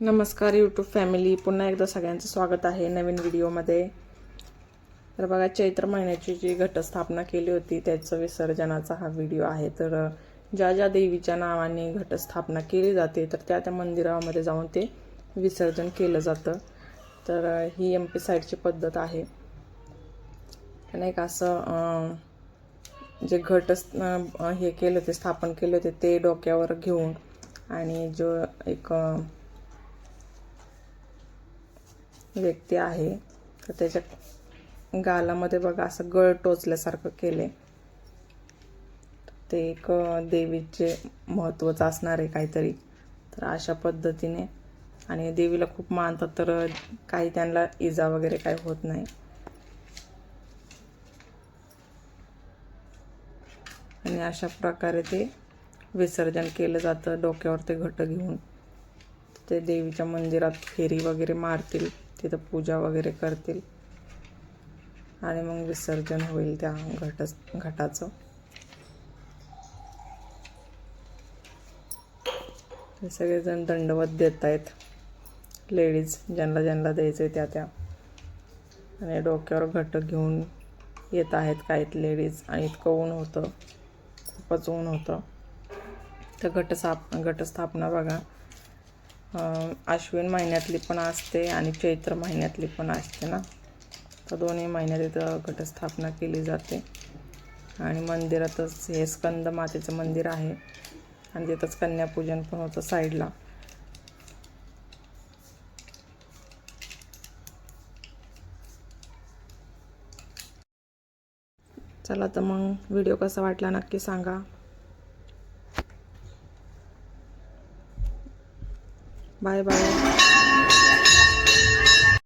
नमस्कार YouTube family पुन्हा एकदा सगळ्यांचं स्वागत आहे नवीन व्हिडिओमध्ये तर बघा चैत्र महिन्याची जी घटस्थापना केली होती त्याचं विसर्जनाचा हा व्हिडिओ आहे. तर ज्या ज्या देवीच्या नावाने घटस्थापना केली जाते तर त्या त्या मंदिरामध्ये जाऊन ते विसर्जन केलं जातं. तर ही एम पी साईडची पद्धत आहे. आणि एक असं जे घट हे केले होते स्थापन केले होते ते डोक्यावर घेऊन. आणि जो एक व्यक्ती आहे. तर त्याच्या गालामध्ये बघा असं गळ टोचल्यासारखं केले ते एक देवीचे महत्त्वाचं असणार आहे काहीतरी. तर अशा पद्धतीने आणि देवीला खूप मानतात तर काही त्यांना इजा वगैरे काही होत नाही. आणि अशा प्रकारे ते विसर्जन केलं जातं डोक्यावर ते घट घेऊन. ते देवीच्या मंदिरात फेरी वगैरे मारतील. तिथं पूजा वगैरे करतील. आणि मग विसर्जन होईल त्या घट घटाचं. हे सगळेजण दंडवत देत आहेत लेडीज ज्यांना ज्यांना द्यायचं आहे त्या त्या. आणि डोक्यावर घट घेऊन येत आहेत काहीत लेडीज. आणि इतकं ऊन होतं. खूपच ऊन होतं. तर घटस्थाप घटस्थापना बघा. आश्विन महिन्यातली पण असते आणि चैत्र महिन्यातली पण असते ना. तर दोन्ही महिन्यात इथं घटस्थापना केली जाते. आणि मंदिरातच हे स्कंद मातेचं मंदिर आहे. आणि तिथंच कन्यापूजन पण होतं साईडला. चला तर मग व्हिडिओ कसा वाटला नक्की सांगा. 拜拜。